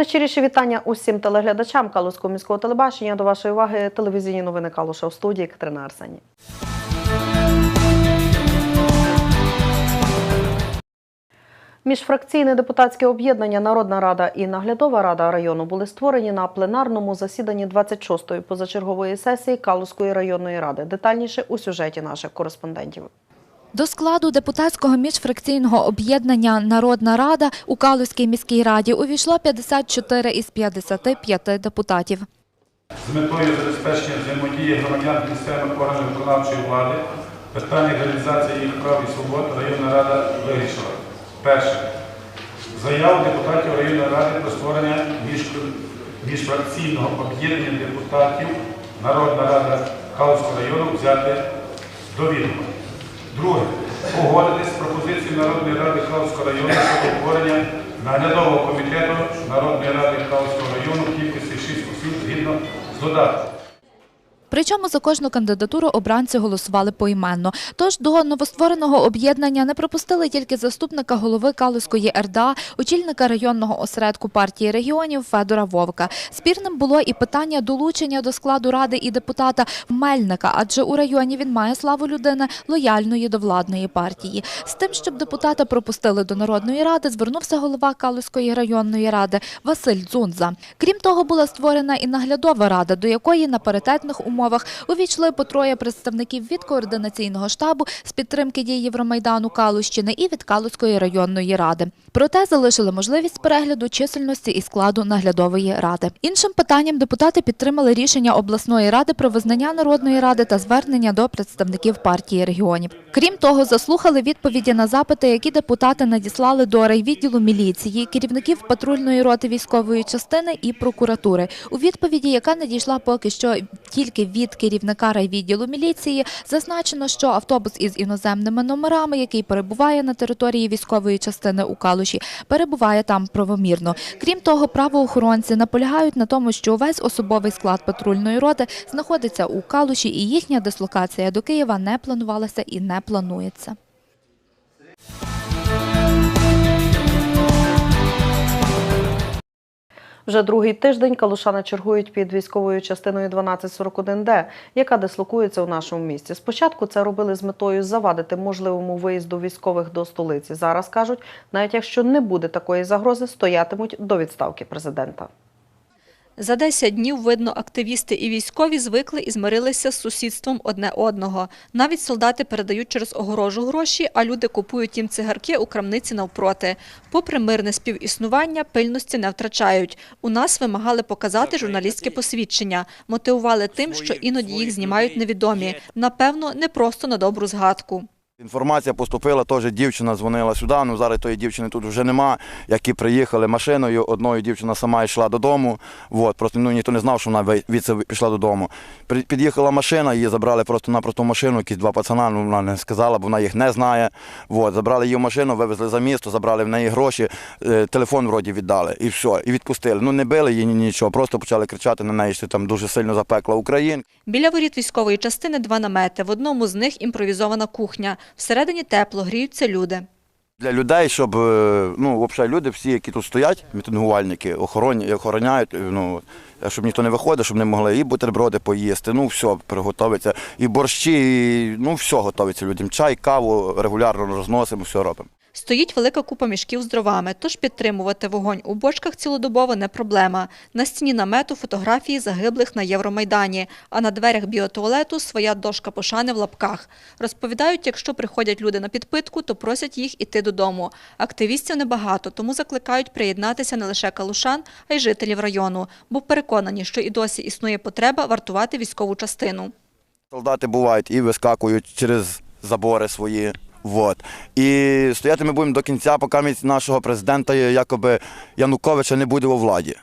Найщиріші вітання усім телеглядачам Калузького міського телебачення. До вашої уваги телевізійні новини Калуша в студії Катерина Арсені. Міжфракційне депутатське об'єднання Народна Рада і Наглядова Рада району були створені на пленарному засіданні 26-ї позачергової сесії Калузької районної ради. Детальніше у сюжеті наших кореспондентів. До складу депутатського міжфракційного об'єднання Народна Рада у Калузькій міській раді увійшло 54 із 55 депутатів. з метою забезпечення взаємодії громадян з місцевими органами виконавчої влади, питання реалізації їх прав і свобод районна рада вирішила. Перше. Заяву депутатів районної ради про створення міжфракційного об'єднання депутатів Народна рада Калузького району взяти до відома. Друге. Погодити з пропозицією Народної ради Кравського району щодо утворення наглядового комітету Народної ради Кравського району кількості 6 осіб згідно з додатком. Причому за кожну кандидатуру обранці голосували поіменно. Тож до новоствореного об'єднання не пропустили тільки заступника голови Калузької РДА, очільника районного осередку партії регіонів Федора Вовка. Спірним було і питання долучення до складу ради і депутата Мельника, адже у районі він має славу людини лояльної до владної партії. З тим, щоб депутата пропустили до народної ради, звернувся голова Калузької районної ради Василь Дзунза. Крім того, була створена і наглядова рада, до якої на паритетних умовах увійшли по троє представників від координаційного штабу з підтримки дій Євромайдану Калущини і від Калузької районної ради. Проте залишили можливість перегляду чисельності і складу наглядової ради. Іншим питанням депутати підтримали рішення обласної ради про визнання народної ради та звернення до представників партії регіонів. Крім того, заслухали відповіді на запити, які депутати надіслали до райвідділу міліції, керівників патрульної роти військової частини і прокуратури. У відповіді, яка надійшла поки що тільки від керівника райвідділу міліції, зазначено, що автобус із іноземними номерами, який перебуває на території військової частини у Калуші, перебуває там правомірно. Крім того, правоохоронці наполягають на тому, що увесь особовий склад патрульної роти знаходиться у Калуші, і їхня дислокація до Києва не планувалася і не планується. Вже другий тиждень калушани чергують під військовою частиною 1241Д, яка дислокується у нашому місті. Спочатку це робили з метою завадити можливому виїзду військових до столиці. Зараз кажуть, навіть якщо не буде такої загрози, стоятимуть до відставки президента. За 10 днів, видно, активісти і військові звикли і змирилися з сусідством одне одного. Навіть солдати передають через огорожу гроші, а люди купують їм цигарки у крамниці навпроти. Попри мирне співіснування, пильності не втрачають. У нас вимагали показати журналістське посвідчення, мотивували тим, що іноді їх знімають невідомі. Напевно, не просто на добру згадку. Інформація поступила, теж дівчина дзвонила сюди, ну зараз тої дівчини тут вже нема, які приїхали машиною, одною дівчина сама йшла додому, от, просто ну, ніхто не знав, що вона відси пішла додому. Під'їхала машина, її забрали просто-напросто машину, якісь два пацана, ну, вона не сказала, бо вона їх не знає. От, забрали її машину, вивезли за місто, забрали в неї гроші, е, телефон вроді віддали, і все, і відпустили. Ну не били її нічого, просто почали кричати на неї, що там дуже сильно запекла Україн. Біля воріт військової частини два намети. В одному з них імпровізована кухня. Всередині тепло, гріються люди. Для людей, щоб е, ну, взагалі люди, всі, які тут стоять, мітингувальники, охороні, охороняють, е, ну, щоб ніхто не виходив, щоб не могли і бутерброди поїсти, ну все приготовиться, і борщі, і, ну все готовиться людям. Чай, каву регулярно розносимо, все робимо. Стоїть велика купа мішків з дровами, тож підтримувати вогонь у бочках цілодобово не проблема. На стіні намету фотографії загиблих на Євромайдані, а на дверях біотуалету своя дошка пошани в лапках. Розповідають, якщо приходять люди на підпитку, то просять їх іти додому. Активістів небагато, тому закликають приєднатися не лише калушан, а й жителів району, бо переконані, що і досі існує потреба вартувати військову частину. Солдати бувають і вискакують через забори свої. Вот. І стояти ми будемо до кінця, поки нашого президента якоби Януковича не буде у владі.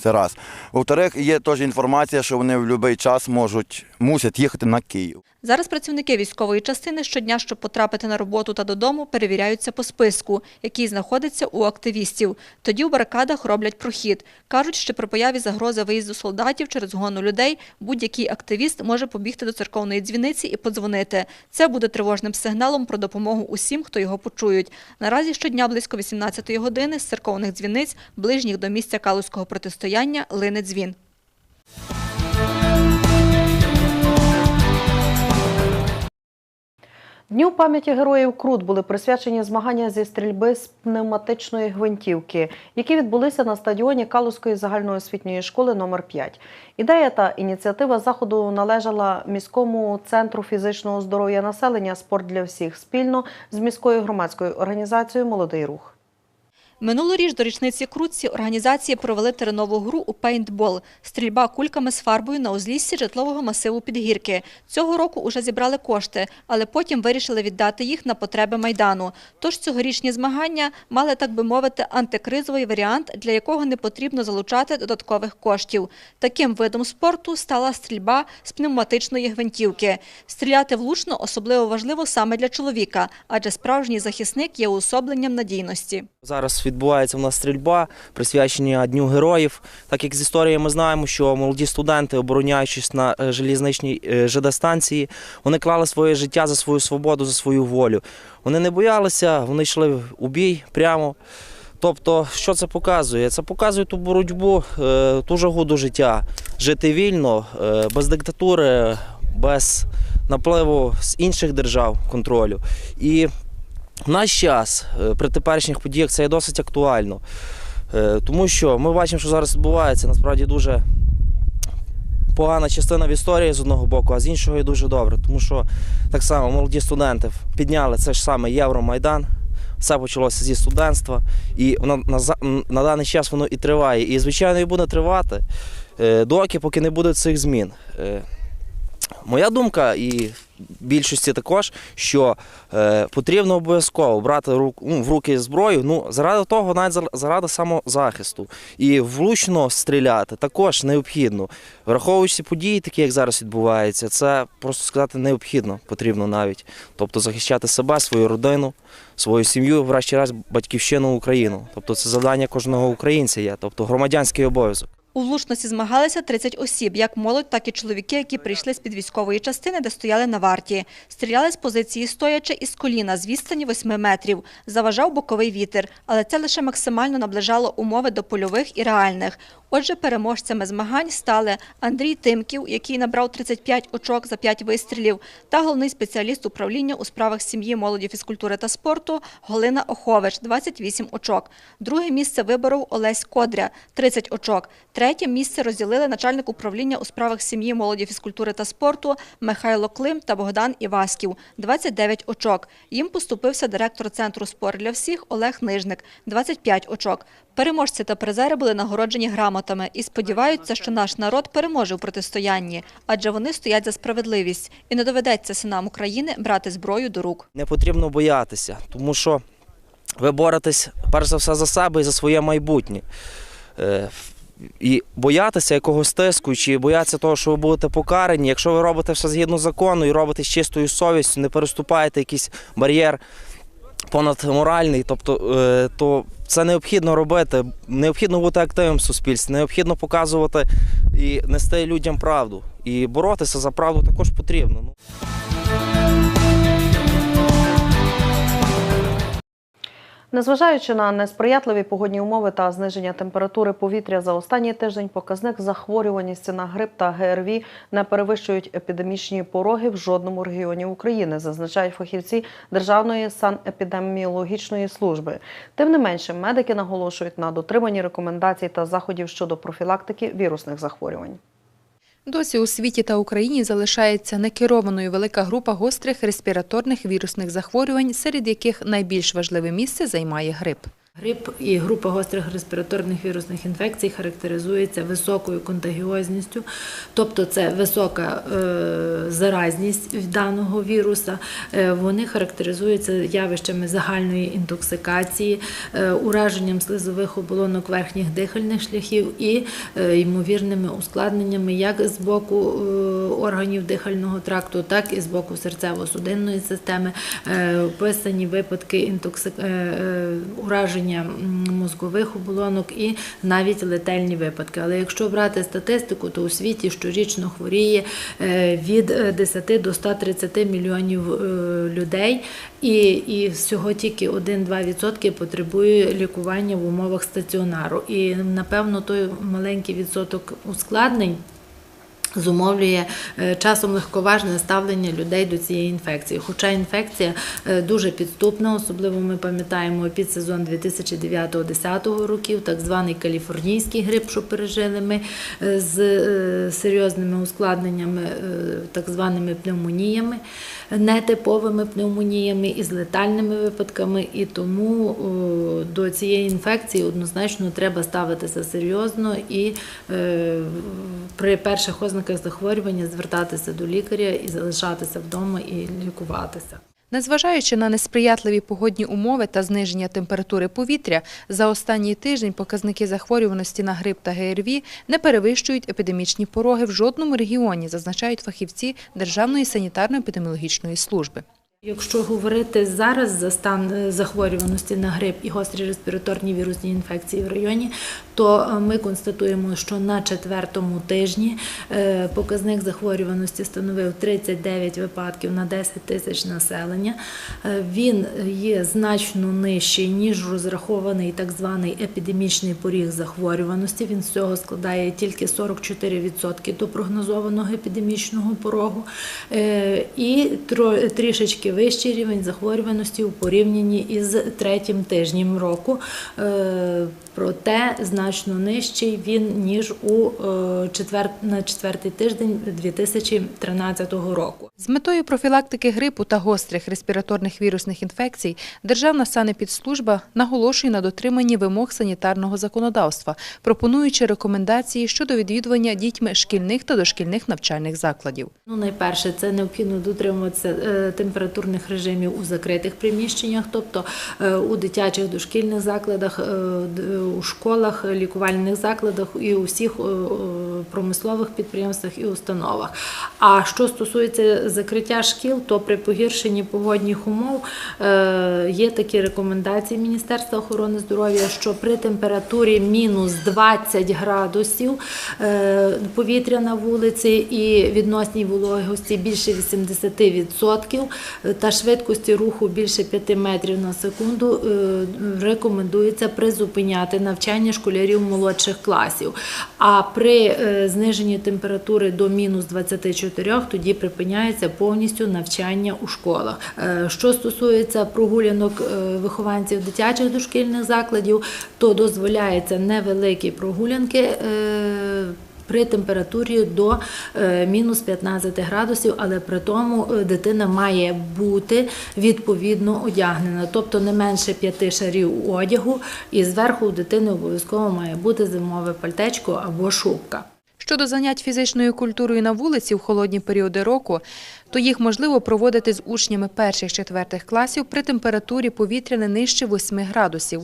Це раз. Во-вторых, є теж інформація, що вони в будь-який час можуть, мусять їхати на Київ. Зараз працівники військової частини щодня, щоб потрапити на роботу та додому, перевіряються по списку, який знаходиться у активістів. Тоді у барикадах роблять прохід. Кажуть, що при появі загрози виїзду солдатів через гону людей будь-який активіст може побігти до церковної дзвіниці і подзвонити. Це буде тривожним сигналом про допомогу усім, хто його почують. Наразі щодня близько 18-ї години з церковних дзвіниць, ближніх до місця калузького протистояння, лине дзвін. Дню пам'яті героїв Крут були присвячені змагання зі стрільби з пневматичної гвинтівки, які відбулися на стадіоні Калузької загальноосвітньої школи номер 5 Ідея та ініціатива заходу належала міському центру фізичного здоров'я населення Спорт для всіх спільно з міською громадською організацією Молодий рух. Минулоріч до річниці Крутці організації провели теренову гру у пейнтбол – стрільба кульками з фарбою на узліссі житлового масиву Підгірки. Цього року уже зібрали кошти, але потім вирішили віддати їх на потреби Майдану. Тож цьогорічні змагання мали, так би мовити, антикризовий варіант, для якого не потрібно залучати додаткових коштів. Таким видом спорту стала стрільба з пневматичної гвинтівки. Стріляти влучно особливо важливо саме для чоловіка, адже справжній захисник є уособленням надійності. Зараз відбувається в нас стрільба, присвячення Дню героїв. Так як з історії ми знаємо, що молоді студенти, обороняючись на желізничній е, ЖД-станції, вони клали своє життя за свою свободу, за свою волю. Вони не боялися, вони йшли у бій прямо. Тобто, що це показує? Це показує ту боротьбу, е, ту жагу до життя, жити вільно, е, без диктатури, без напливу з інших держав контролю. І наш час е, при теперішніх подіях це є досить актуально. Е, Тому що ми бачимо, що зараз відбувається насправді дуже погана частина в історії з одного боку, а з іншого і дуже добре. Тому що так само молоді студенти підняли це ж саме Євромайдан. Все почалося зі студентства, і воно на, на даний час воно і триває. І, звичайно, і буде тривати, е, доки поки не буде цих змін. Моя думка і більшості також, що е, потрібно обов'язково брати рук, ну, в руки зброю, ну заради того, навіть заради самозахисту. І влучно стріляти також необхідно. Враховуючи події, такі як зараз відбуваються, це просто сказати необхідно, потрібно навіть. Тобто захищати себе, свою родину, свою сім'ю, врешті раз батьківщину Україну. Тобто це завдання кожного українця є, тобто громадянський обов'язок. У влучності змагалися 30 осіб, як молодь, так і чоловіки, які прийшли з-під військової частини, де стояли на варті. Стріляли з позиції стоячи із коліна з відстані 8 метрів. Заважав боковий вітер, але це лише максимально наближало умови до польових і реальних. Отже, переможцями змагань стали Андрій Тимків, який набрав 35 очок за 5 вистрілів, та головний спеціаліст управління у справах сім'ї, молоді, фізкультури та спорту Галина Охович, 28 очок. Друге місце виборов Олесь Кодря, 30 очок. Третє місце розділили начальник управління у справах сім'ї, молоді, фізкультури та спорту Михайло Клим та Богдан Іваськів, 29 очок. Їм поступився директор центру «Спорт для всіх» Олег Нижник, 25 очок. Переможці та призери були нагороджені грамотами і сподіваються, що наш народ переможе у протистоянні, адже вони стоять за справедливість і не доведеться синам України брати зброю до рук. Не потрібно боятися, тому що ви боретесь перш за все за себе і за своє майбутнє. Е, І боятися якогось тиску, чи боятися того, що ви будете покарані. Якщо ви робите все згідно закону і робите з чистою совістю, не переступаєте якийсь бар'єр понадморальний, тобто, е, то це необхідно робити. Необхідно бути активним в суспільстві, необхідно показувати і нести людям правду. І боротися за правду також потрібно. Незважаючи на несприятливі погодні умови та зниження температури повітря за останній тиждень, показник захворюваності на грип та ГРВІ не перевищують епідемічні пороги в жодному регіоні України, зазначають фахівці Державної санепідеміологічної служби. Тим не менше, медики наголошують на дотриманні рекомендацій та заходів щодо профілактики вірусних захворювань. Досі у світі та Україні залишається некерованою велика група гострих респіраторних вірусних захворювань, серед яких найбільш важливе місце займає грип. Грип і група гострих респіраторних вірусних інфекцій характеризується високою контагіозністю, тобто це висока е, заразність даного віруса. Е, вони характеризуються явищами загальної інтоксикації, е, ураженням слизових оболонок верхніх дихальних шляхів і ймовірними ускладненнями як з боку органів дихального тракту, так і з боку серцево-судинної системи. Описані випадки інтоксик... е, ураження мозкових оболонок і навіть летальні випадки. Але якщо брати статистику, то у світі щорічно хворіє е, від е, 10 до 130 мільйонів е, людей, і, і всього тільки 1-2% потребує лікування в умовах стаціонару. І напевно той маленький відсоток ускладнень зумовлює е, часом легковажне ставлення людей до цієї інфекції. Хоча інфекція е, дуже підступна, особливо ми пам'ятаємо підсезон 2009-2010 років, так званий каліфорнійський грип, що пережили ми е, з серйозними ускладненнями, так званими пневмоніями, нетиповими пневмоніями і з летальними випадками. І тому до цієї інфекції однозначно треба ставитися серйозно і е, при перших ознаках захворювання звертатися до лікаря і залишатися вдома і лікуватися. Незважаючи на несприятливі погодні умови та зниження температури повітря, за останній тиждень показники захворюваності на грип та ГРВІ не перевищують епідемічні пороги в жодному регіоні, зазначають фахівці Державної санітарно-епідеміологічної служби. Якщо говорити зараз за стан е, захворюваності на грип і гострі респіраторні вірусні інфекції в районі, то е, ми констатуємо, що на четвертому тижні е, показник захворюваності становив 39 випадків на 10 тисяч населення. Він є значно нижчий, ніж розрахований так званий епідемічний поріг захворюваності. Він з цього складає тільки 44% до прогнозованого епідемічного порогу. І тро- вищий рівень захворюваності у порівнянні із третім тижнем року. Е, Проте значно нижчий він ніж у е, четвер... на четвертий тиждень 2013 року. З метою профілактики грипу та гострих респіраторних вірусних інфекцій Державна санепідслужба наголошує на дотриманні вимог санітарного законодавства, пропонуючи рекомендації щодо відвідування дітьми шкільних та дошкільних навчальних закладів. Ну, найперше, це необхідно дотримуватися е, температурних режимів у закритих приміщеннях, тобто е, у дитячих дошкільних закладах, е, у школах, лікувальних закладах і у всіх е, промислових підприємствах і установах. А що стосується закриття шкіл, то при погіршенні погодних умов є такі рекомендації Міністерства охорони здоров'я, що при температурі мінус 20 градусів повітря на вулиці і відносній вологості більше 80% е, та швидкості руху більше 5 метрів на секунду е, рекомендується призупиняти навчання школярів молодших класів. А при е, зниженні температури до мінус 24 тоді припиняється повністю навчання у школах. Е, Що стосується прогулянок вихованців дитячих дошкільних закладів, то дозволяється невеликі прогулянки. При температурі до е, мінус 15 градусів, але при тому е, дитина має бути відповідно одягнена, тобто не менше п'яти шарів одягу, і зверху у дитини обов'язково має бути зимове пальтечко або шубка. Щодо занять фізичною культурою на вулиці в холодні періоди року, то їх можливо проводити з учнями перших-четвертих класів при температурі повітря не нижче 8 градусів.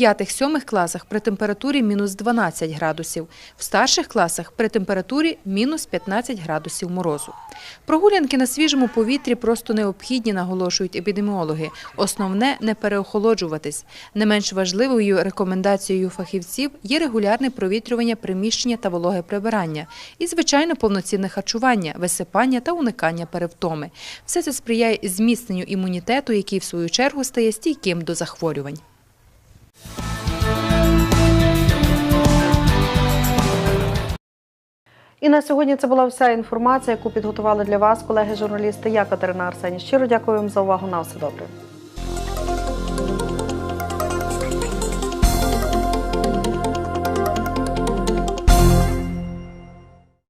П'ятих-сьомих класах при температурі мінус 12 градусів, в старших класах при температурі мінус 15 градусів морозу. Прогулянки на свіжому повітрі просто необхідні, наголошують епідеміологи. Основне – не переохолоджуватись. Не менш важливою рекомендацією фахівців є регулярне провітрювання приміщення та вологе прибирання і, звичайно, повноцінне харчування, висипання та уникання перевтоми. Все це сприяє зміцненню імунітету, який, в свою чергу, стає стійким до захворювань. І на сьогодні це була вся інформація, яку підготували для вас колеги-журналісти. Я Катерина Арсені. Щиро дякую вам за увагу. На все добре.